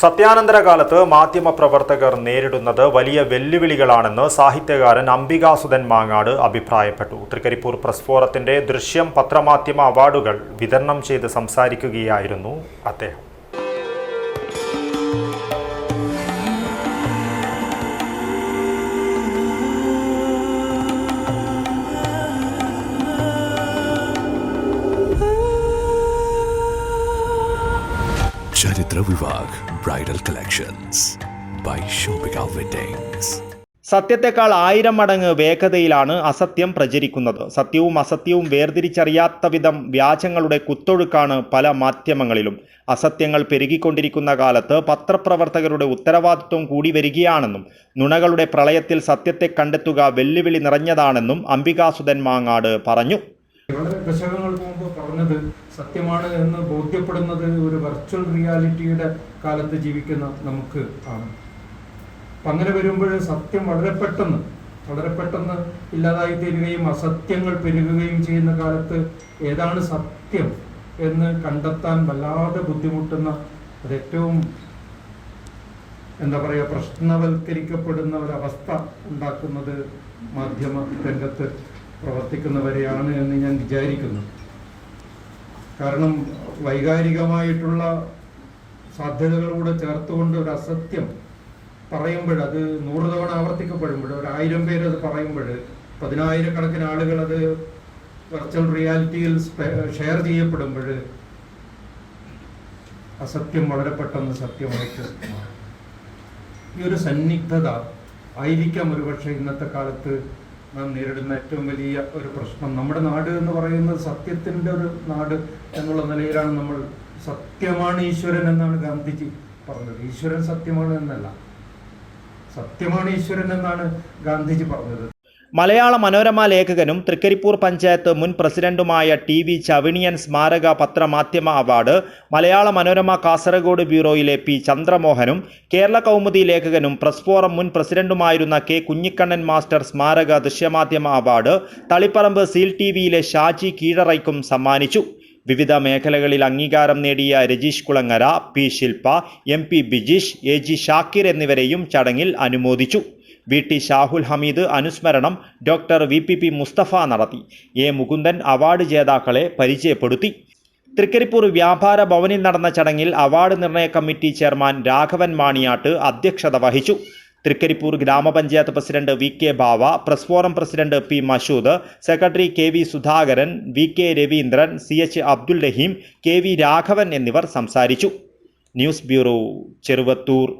സത്യാനന്തര കാലത്ത് മാധ്യമപ്രവർത്തകർ നേരിടുന്നത് വലിയ വെല്ലുവിളികളാണെന്ന് സാഹിത്യകാരൻ അംബികാസുധൻ മാങ്ങാട് അഭിപ്രായപ്പെട്ടു. തൃക്കരിപ്പൂർ പ്രസ് ഫോറത്തിന്റെ ദൃശ്യം പത്രമാധ്യമ അവാർഡുകൾ വിതരണം ചെയ്ത് സംസാരിക്കുകയായിരുന്നു അദ്ദേഹം. ചരിത്ര Vivah bridal collections by Shopika weddings സത്യത്തെക്കാൾ ആയിരം മടങ്ങ് വേഗതയിലാണ് അസത്യം പ്രചരിക്കുന്നത്. സത്യവും അസത്യവും വേർതിരിച്ചറിയാത്ത വിധം വ്യാജങ്ങളുടെ കുത്തൊഴുക്കാണ് പല മാധ്യമങ്ങളിലും. അസത്യങ്ങൾ പെരുകിക്കൊണ്ടിരിക്കുന്ന കാലത്ത് പത്രപ്രവർത്തകരുടെ ഉത്തരവാദിത്വം കൂടി വരികയാണെന്നും നുണകളുടെ പ്രളയത്തിൽ സത്യത്തെ കണ്ടെത്തുക വെല്ലുവിളി നിറഞ്ഞതാണെന്നും അംബികാസുധൻ മാങ്ങാട് പറഞ്ഞു. വളരെ ദശകങ്ങൾക്ക് മുമ്പ് പറഞ്ഞത് സത്യമാണ് എന്ന് ബോധ്യപ്പെടുന്നത് ഒരു വെർച്വൽ റിയാലിറ്റിയുടെ കാലത്ത് ജീവിക്കുന്ന നമുക്ക് ആണ്. അപ്പം അങ്ങനെ വരുമ്പോൾ സത്യം വളരെ പെട്ടെന്ന് വളരെ പെട്ടെന്ന് ഇല്ലാതായി തീരുകയും അസത്യങ്ങൾ പെരുകുകയും ചെയ്യുന്ന കാലത്ത് ഏതാണ് സത്യം എന്ന് കണ്ടെത്താൻ വല്ലാതെ ബുദ്ധിമുട്ടുന്ന അതേറ്റവും എന്താ പറയുക പ്രശ്നവൽക്കരിക്കപ്പെടുന്ന ഒരവസ്ഥ ഉണ്ടാക്കുന്നത് മാധ്യമ രംഗത്ത് പ്രവർത്തിക്കുന്നവരെയാണ് എന്ന് ഞാൻ വിചാരിക്കുന്നു കാരണം വൈകാരികമായിട്ടുള്ള സാധ്യതകളൂടെ ചേർത്തുകൊണ്ട് ഒരു അസത്യം പറയുമ്പോൾ അത് നൂറ് തവണ ആവർത്തിക്കപ്പെടുമ്പോൾ ഒരു ആയിരം പേര് അത് പറയുമ്പോൾ പതിനായിരക്കണക്കിന് ആളുകൾ അത് വെർച്വൽ റിയാലിറ്റിയിൽ ഷെയർ ചെയ്യപ്പെടുമ്പോൾ അസത്യം വളരെ പെട്ടെന്ന് സത്യമായിട്ട്. ഈ ഒരു സന്നിഗ്ധത ആയിരിക്കാം ഒരുപക്ഷെ ഇന്നത്തെ കാലത്ത് നാം നേരിടുന്ന ഏറ്റവും വലിയ ഒരു പ്രശ്നം. നമ്മുടെ നാട് എന്ന് പറയുന്നത് സത്യത്തിന്റെ ഒരു നാട് എന്നുള്ള നിലയിലാണ് നമ്മൾ സത്യമാണ് ഈശ്വരൻ എന്നാണ് ഗാന്ധിജി പറഞ്ഞത്. ഈശ്വരൻ സത്യമാണ് എന്നല്ല. സത്യമാണ് ഈശ്വരൻ എന്നാണ് ഗാന്ധിജി പറഞ്ഞത്. മലയാള മനോരമ ലേഖകനും തൃക്കരിപ്പൂർ പഞ്ചായത്ത് മുൻ പ്രസിഡന്റുമായ ടി വി ചവിണിയൻ സ്മാരക പത്രമാധ്യമ അവാർഡ് മലയാള മനോരമ കാസർഗോഡ് ബ്യൂറോയിലെ പി ചന്ദ്രമോഹനും കേരള കൗമുദി ലേഖകനും പ്രസ് ഫോറം മുൻ പ്രസിഡന്റുമായിരുന്ന കെ കുഞ്ഞിക്കണ്ണൻ മാസ്റ്റർ സ്മാരക ദൃശ്യമാധ്യമ അവാർഡ് തളിപ്പറമ്പ് സീൽ ടി വിയിലെ ഷാജി കീഴറയ്ക്കും സമ്മാനിച്ചു. വിവിധ മേഖലകളിൽ അംഗീകാരം നേടിയ Rajeesh Kulangara P Shilpa M P Bijeesh A G Shakir എന്നിവരെയും ചടങ്ങിൽ അനുമോദിച്ചു. വി ടി ഷാഹുൽ ഹമീദ് അനുസ്മരണം doctor V P P Mustafa നടത്തി. എ മുകുന്ദൻ അവാർഡ് ജേതാക്കളെ പരിചയപ്പെടുത്തി. തൃക്കരിപ്പൂർ വ്യാപാര ഭവനിൽ നടന്ന ചടങ്ങിൽ അവാർഡ് നിർണയ കമ്മിറ്റി ചെയർമാൻ രാഘവൻ മാണിയാട്ട് അധ്യക്ഷത വഹിച്ചു. തൃക്കരിപ്പൂർ ഗ്രാമപഞ്ചായത്ത് president V K Bava press forum president P Mashood secretary K V Sudhakaran V K Raveendran C H Abdul Rahim K V Raghavan എന്നിവർ സംസാരിച്ചു. News bureau Cheruvathur.